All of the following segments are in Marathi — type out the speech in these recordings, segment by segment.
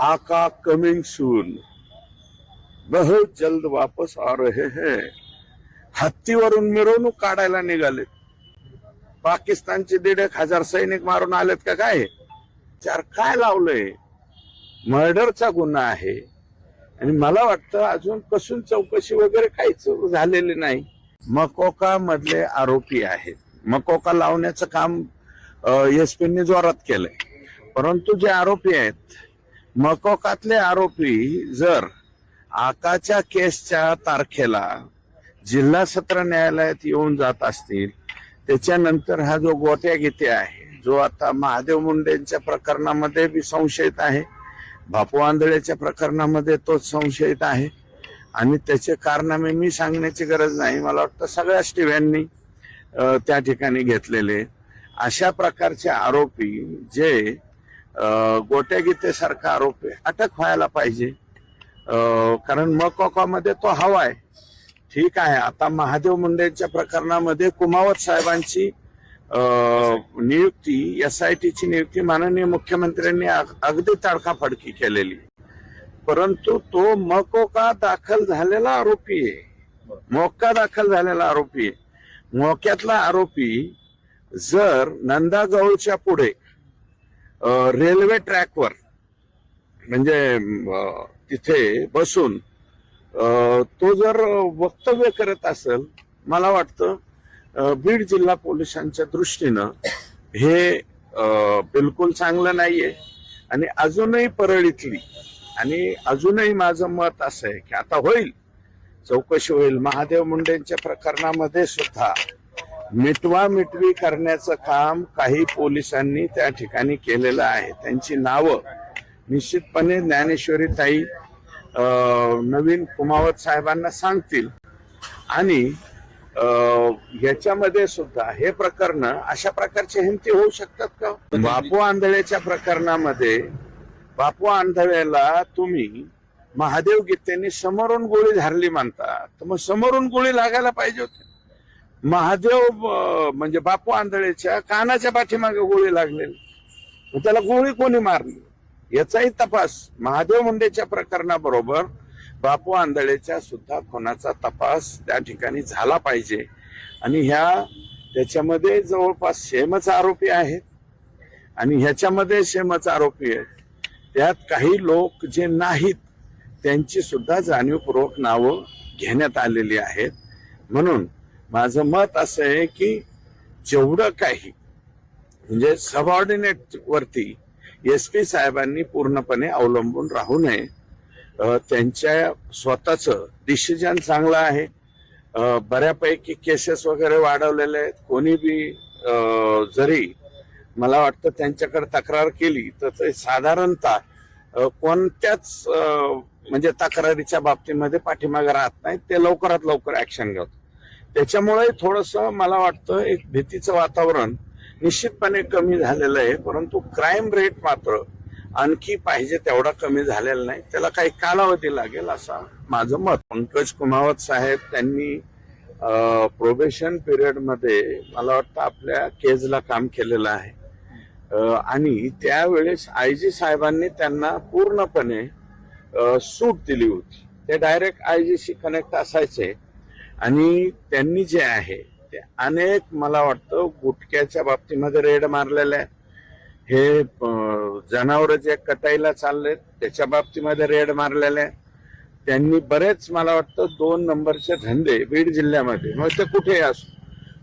आका कमिंग सून बहुत जल्द वापस आ रहे हैं. हत्तीवरून मिरवणूक काढायला निघाले. पाकिस्तानचे दीड एक हजार सैनिक मारून आलेत का काय? चार काय लावलंय? मर्डरचा गुन्हा आहे. आणि मला वाटतं अजून कसून चौकशी वगैरे काहीच झालेली नाही. मकोका मधले आरोपी आहेत. मकोका लावण्याचं काम एस पीनी जोरात केलंय. परंतु जे आरोपी आहेत मकोकातले आरोपी जर आकाच्या केसच्या तारखेला जिल्हा सत्र न्यायालयात येऊन जात असतील त्याच्यानंतर हा जो गोट्या गीते आहे जो आता महादेव मुंडेंच्या प्रकरणामध्ये बी संशयित आहे बापू आंधळेच्या प्रकरणामध्ये तोच संशयित आहे आणि त्याचे कारनामे मी सांगण्याची गरज नाही. मला वाटतं सगळ्याच टीव्यांनी त्या ठिकाणी घेतलेले. अशा प्रकारचे आरोपी जे गोट्या गीतेसारखा आरोपी अटक व्हायला पाहिजे. कारण मकोकामध्ये तो हवाय ठीक आहे. आता महादेव मुंडेंच्या प्रकरणामध्ये कुमावत साहेबांची नियुक्ती एस आय टीची नियुक्ती माननीय मुख्यमंत्र्यांनी अगदी तडकाफडकी केलेली. परंतु तो मकोका दाखल झालेला आरोपी आहे. मोक्का दाखल झालेला आरोपी आहे. मोक्यातला आरोपी जर नंदागौळच्या पुढे रेल्वे ट्रॅकवर म्हणजे तिथे बसून तो जर वक्तव्य करत असेल मला वाटतं बीड जिल्हा पोलिसांच्या दृष्टीनं हे बिलकुल चांगलं नाहीये. आणि अजूनही परळीतली आणि अजूनही माझं मत असं आहे की आता होईल. चौकशी होईल. महादेव मुंडेंच्या प्रकरणामध्ये सुद्धा मिटवा मिटवी करण्याचं काम काही पोलिसांनी त्या ठिकाणी केलेलं आहे. त्यांची नावं निश्चितपणे ज्ञानेश्वरी ताई नवीन कुमावत साहेबांना सांगतील. आणि याच्यामध्ये सुद्धा हे प्रकरण अशा प्रकारचे हिमती होऊ शकतात का? बापू आंधळेच्या प्रकरणामध्ये बापू आंधळेला तुम्ही महादेव गीतेने समोरून गोळी झारली मानता तर मग समोरून गोळी लागायला पाहिजे होती. महादेव म्हणजे बापू आंधळेच्या कानाच्या पाठीमागे गोळी लागलेली. त्याला गोळी कोणी मारली? याचाही तपास महादेव मुंडेच्या प्रकरणाबरोबर बापू आंधळेच्या सुद्धा खुनाचा तपास त्या ठिकाणी झाला पाहिजे. आणि ह्या त्याच्यामध्ये जवळपास सेमच आरोपी आहेत. आणि ह्याच्यामध्ये शेमच आरोपी आहेत. त्यात काही लोक जे नाहीत त्यांची सुद्धा जाणीवपूर्वक नावं घेण्यात आलेली आहेत. म्हणून माझं मत असं आहे की जेवढं काही म्हणजे सबऑर्डिनेट वरती एस पी साहेबांनी पूर्णपणे अवलंबून राहू नये. त्यांच्या स्वतःच डिसिजन चांगलं आहे. बऱ्यापैकी केसेस वगैरे वाढवलेले आहेत. कोणी बी जरी मला वाटतं त्यांच्याकडे तक्रार केली तर ते साधारणतः कोणत्याच म्हणजे तक्रारीच्या बाबतीमध्ये पाठीमागे राहत नाही ते लवकरात लवकर ऍक्शन घेतात. त्याच्यामुळे थोडस मला वाटतं एक भीतीचं वातावरण निश्चितपणे कमी झालेलं आहे परंतु क्राईम रेट मात्र आणखी पाहिजे तेवढा कमी झालेला नाही. त्याला काही कालावधी लागेल असा माझं मत. पंकज कुमावत साहेब त्यांनी प्रोबेशन पिरियडमध्ये मला वाटतं आपल्या केजला काम केलेलं आहे. आणि त्यावेळेस आय जी साहेबांनी त्यांना पूर्णपणे सूट दिली होती. ते डायरेक्ट आय जी कनेक्ट असायचे. आणि त्यांनी जे आहे ते अनेक मला वाटतं गुटख्याच्या बाबतीमध्ये रेड मारलेले आहेत हे जनावर जे कटाईला चाललेत त्याच्या बाबतीमध्ये रेड मारलेले आहेत त्यांनी बरेच मला वाटतं दोन नंबरचे धंदे बीड जिल्ह्यामध्ये मग ते कुठेही असो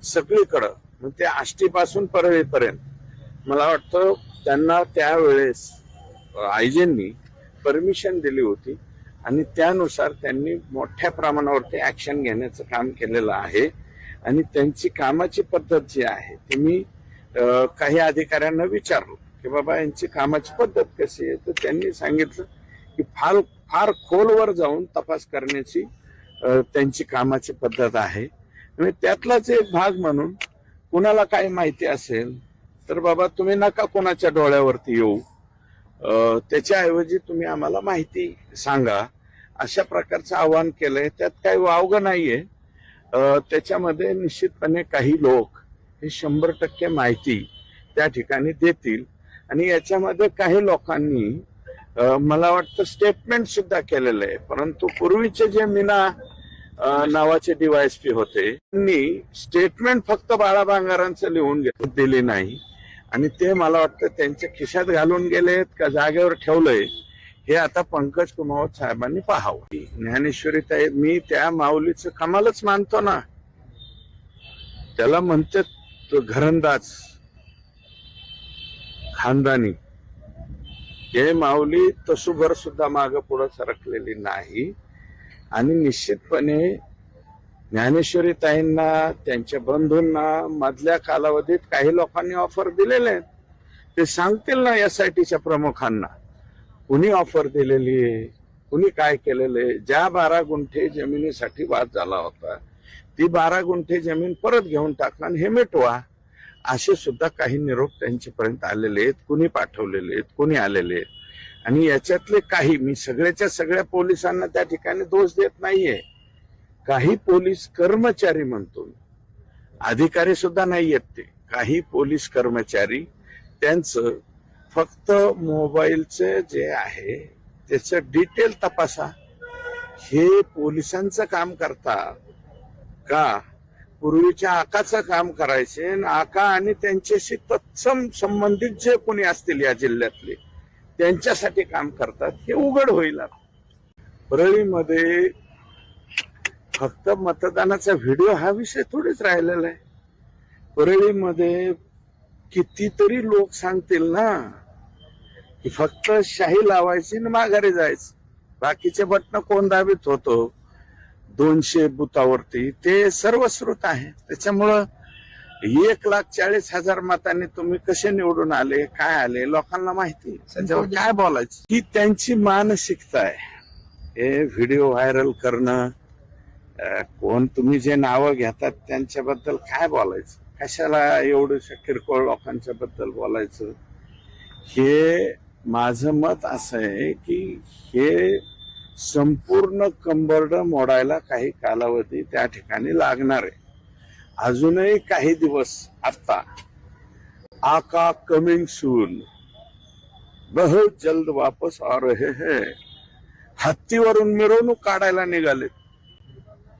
सगळीकडं मग ते आष्टीपासून परळीपर्यंत. मला वाटतं त्यांना त्यावेळेस आयजेंनी परमिशन दिली होती. आणि त्यानुसार त्यांनी मोठ्या प्रमाणावरती ऍक्शन घेण्याचं काम केलेलं आहे. आणि त्यांची कामाची पद्धत जी आहे ती मी काही अधिकाऱ्यांना विचारलो की बाबा यांची कामाची पद्धत कशी आहे? तर त्यांनी सांगितलं की फार फार खोलवर जाऊन तपास करण्याची त्यांची कामाची पद्धत आहे. आणि त्यातलाच एक भाग म्हणून कुणाला काही माहिती असेल तर बाबा तुम्ही नका कोणाच्या डोळ्यावरती येऊ. त्याच्याऐवजी तुम्ही आम्हाला माहिती सांगा. अशा प्रकारचं आवाहन केलंय. त्यात काही वावग नाहीये. त्याच्यामध्ये निश्चितपणे काही लोक हे शंभर टक्के माहिती त्या ठिकाणी देतील. आणि याच्यामध्ये काही लोकांनी मला वाटतं स्टेटमेंट सुद्धा केलेलं आहे. परंतु पूर्वीचे जे मीना नावाचे डीवायएसपी होते त्यांनी स्टेटमेंट फक्त बाळा बांगारांचं लिहून घेत दिली नाही. आणि ते मला वाटतं त्यांच्या खिशात घालून गेलेत का जागेवर ठेवलंय हे आता पंकज कुमावत साहेबांनी पाहावं. ज्ञानेश्वरी ताई मी त्या माऊलीचं कमालच मानतो ना. त्याला म्हणतात तो घरंदाज खानदानी. हे माऊली तसूभर सुद्धा माग पुढे सरकलेली नाही. आणि निश्चितपणे ज्ञानेश्वरी ताईंना त्यांच्या बंधूंना मधल्या कालावधीत काही लोकांनी ऑफर दिलेले आहेत. ते सांगतील ना एस आय टीच्या प्रमुखांना कुणी ऑफर दिलेली आहे कुणी काय केलेलं आहे. ज्या बारा गुंठे जमिनीसाठी वाद झाला होता ती बारा गुंठे जमीन परत घेऊन टाकणार आणि हे मिटवा असे सुद्धा काही निरोप त्यांच्यापर्यंत आलेले आहेत कुणी पाठवलेले आहेत कुणी आलेले आहेत. आणि याच्यातले काही मी सगळ्याच्या सगळ्या पोलिसांना त्या ठिकाणी दोष देत नाहीये. काही पोलीस कर्मचारी म्हणतो अधिकारी सुद्धा नाही येत ते. काही पोलीस कर्मचारी त्यांचं फक्त मोबाईलचं जे आहे त्याचं डिटेल तपासा. हे पोलिसांचं काम करता का? पूर्वीच्या आकाचं काम करायचे आणि आका आणि त्यांच्याशी तत्सम संबंधित जे कोणी असतील या जिल्ह्यातले त्यांच्यासाठी काम करतात. हे उघड होईल आता. परळीमध्ये फक्त मतदानाचा व्हिडिओ हा विषय थोडीच राहिलेला आहे. परळीमध्ये कितीतरी लोक सांगतील ना की फक्त शाही लावायची आणि माघारी जायचं. बाकीचे बटन कोण दाबीत होतो? दोनशे बुथावरती ते सर्वश्रुत आहे. त्याच्यामुळं एक लाख चाळीस हजार मतांनी तुम्ही कसे निवडून आले काय आले लोकांना माहिती त्याच्यावर काय बोलायचं? ही त्यांची मानसिकता आहे. हे व्हिडिओ व्हायरल करणं कोण तुम्ही जे नावं घेतात त्यांच्याबद्दल काय बोलायचं? कशाला एवढं किरकोळ लोकांच्या बद्दल बोलायचं? हे माझं मत असं आहे की हे संपूर्ण कंबरड मोडायला काही कालावधी त्या ठिकाणी लागणार आहे. अजूनही काही दिवस आता आका कमिंग सून. बहुत जल्द वापस आ रहे है. हत्तीवरून मिरवणूक काढायला निघालेत.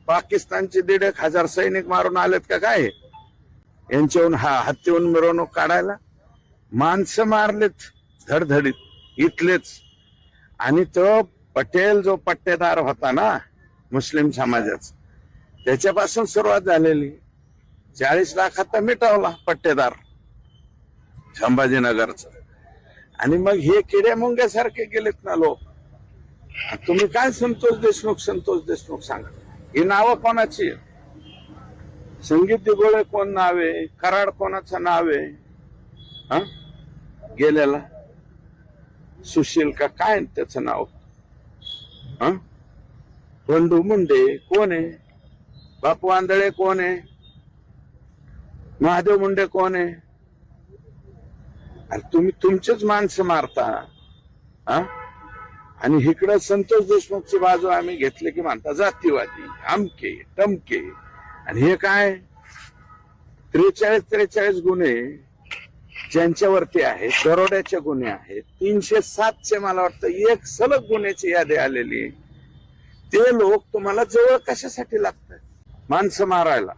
पाकिस्तानचे दीड एक हजार सैनिक मारून आलेत का काय? यांच्याहून हा हत्तीवरून मिरवणूक काढायला माणसं मारलेत धडधडीत इथलेच. आणि तो पटेल जो पट्टेदार होता ना मुस्लिम समाजाचा त्याच्यापासून सुरुवात झालेली. चाळीस लाखात तर मिटवला पट्टेदार संभाजीनगरचा. आणि मग हे किडे मुंग्यासारखे गेलेत ना लोक. तुम्ही काय संतोष देशमुख संतोष देशमुख सांगा. ही नावं कोणाची? आहेत? संगीत दिगोळे कोण नाव? आहे कराड कोणाचं नाव आहे? हा? गेलेला? सुशील का? काय त्याचं नाव? हा? बंडू मुंडे कोण आहे? बापू आंधळे कोण आहे? महादेव मुंडे कोण आहे? अरे तुम्ही तुमचेच माणसं मारता. हा? आणि इकडं संतोष देशमुखची बाजू आम्ही घेतली की म्हणता जातीवादी आमके टमके आणि हे काय? त्रेचाळीस त्रेचाळीस गुन्हे ज्यांच्यावरती आहेत दरोड्याचे गुन्हे आहेत तीनशे सातशे मला वाटतं एक सलग गुन्ह्याची यादी आलेली. ते लोक तुम्हाला जवळ कशासाठी लागतात? माणसं मारायला.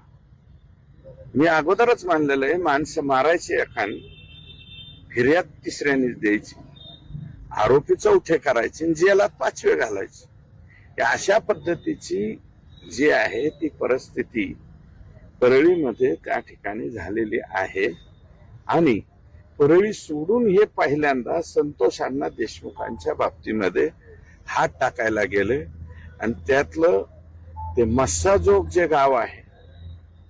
मी अगोदरच मानलेलं आहे माणसं मारायची एखादी फिर्याद तिसऱ्यानेच द्यायची. आरोपी चौथे करायचे आणि जेलात पाचवे घालायचे. अशा पद्धतीची जी आहे ती परिस्थिती परळीमध्ये त्या ठिकाणी झालेली आहे. आणि परळी सोडून हे पहिल्यांदा संतोषांना देशमुखांच्या बाबतीमध्ये हात टाकायला गेले. आणि त्यातलं ते मस्साजोग जे गाव आहे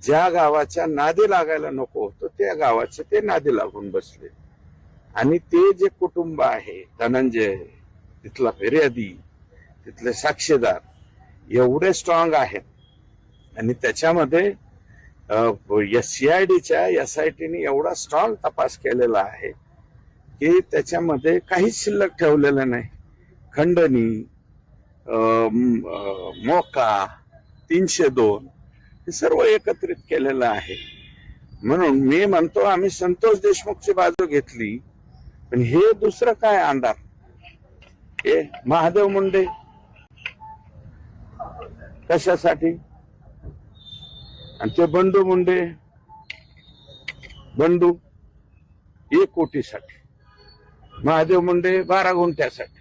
ज्या गावाच्या नादी लागायला नको होतं त्या गावाचे ते नादी लागून बसले. आणि ते जे कुटुंब आहे धनंजय तिथला फिर्यादी तिथले साक्षीदार एवढे स्ट्रॉंग आहेत. आणि त्याच्यामध्ये एस आय डीच्या एस आय टीने एवढा स्ट्रॉंग तपास केलेला आहे की त्याच्यामध्ये काहीच शिल्लक ठेवलेलं नाही. खंडणी मोका तीनशे दोन हे सर्व एकत्रित केलेलं आहे. म्हणून मी म्हणतो आम्ही संतोष देशमुखची बाजू घेतली. पण हे दुसरं काय अंधार? हे महादेव मुंडे. कशासाठी? आणि ते बंडू मुंडे. बंडू एक कोटीसाठी. महादेव मुंडे बारा गुंठ्यासाठी.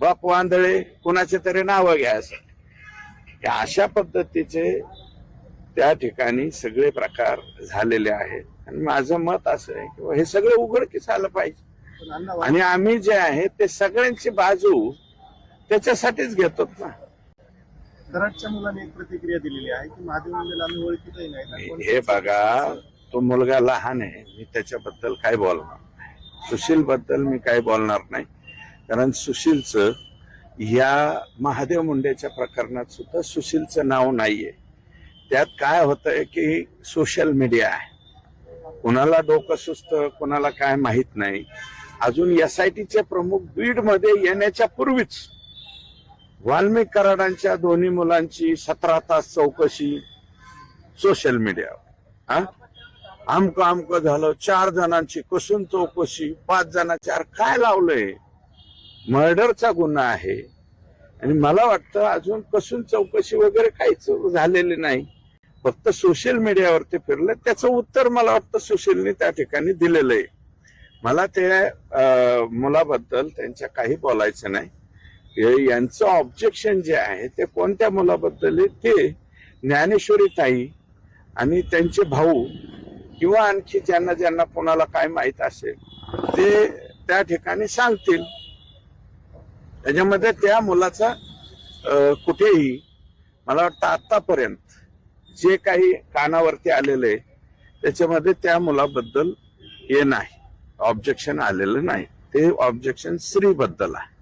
बापू आंधळे कुणाचे तरी नावं घ्यायसाठी. अशा पद्धतीचे त्या ठिकाणी सगळे प्रकार झालेले आहेत. आणि माझं मत असं आहे की हे सगळं उघडकीस आलं पाहिजे. आणि आम्ही जे आहे ते सगळ्यांची बाजू त्याच्यासाठीच घेतो ना. कराडच्या मुलाने एक प्रतिक्रिया दिलेली आहे की महादेव मंदिर आम्ही ओळखीतही नाही. हे बघा तो मुलगा लहान आहे मी त्याच्याबद्दल काय बोलणार नाही. सुशील बद्दल मी काय बोलणार नाही. कारण सुशीलचं या महादेव मुंडेच्या प्रकरणात सुद्धा सुशीलचं नाव नाहीये. त्यात काय होतंय की सोशल मीडिया आहे. कुणाला डोकं सुस्त कुणाला काय माहीत नाही. अजून एस आय टीचे प्रमुख बीडमध्ये येण्याच्या पूर्वीच वाल्मिक कराडांच्या दोन्ही मुलांची सतरा तास चौकशी सोशल मीडियावर हा? आमक आमक झालं चार जणांची कसून चौकशी पाच जणांची अरे काय लावलंय? मर्डरचा गुन्हा आहे. आणि मला वाटतं अजून कसून चौकशी वगैरे काहीच झालेली नाही. फक्त सोशल मीडियावरती फिरलं त्याचं उत्तर मला वाटतं सुशीलने त्या ठिकाणी दिलेलं आहे. मला ते मुलाबद्दल त्यांच्या काही बोलायचं नाही. यांचं ऑब्जेक्शन जे आहे ते कोणत्या मुलाबद्दल आहे ते ज्ञानेश्वरी ताई आणि त्यांचे भाऊ किंवा आणखी ज्यांना ज्यांना कोणाला काय माहीत असेल ते त्या ठिकाणी सांगतील. त्याच्यामध्ये त्या मुलाचा कुठेही मला वाटतं आतापर्यंत जे काही कानावरती आलेलं आहे त्याच्यामध्ये त्या मुलाबद्दल हे नाही. ऑब्जेक्शन आलेलं नाही. ते ऑब्जेक्शन स्त्रीबद्दल आहे.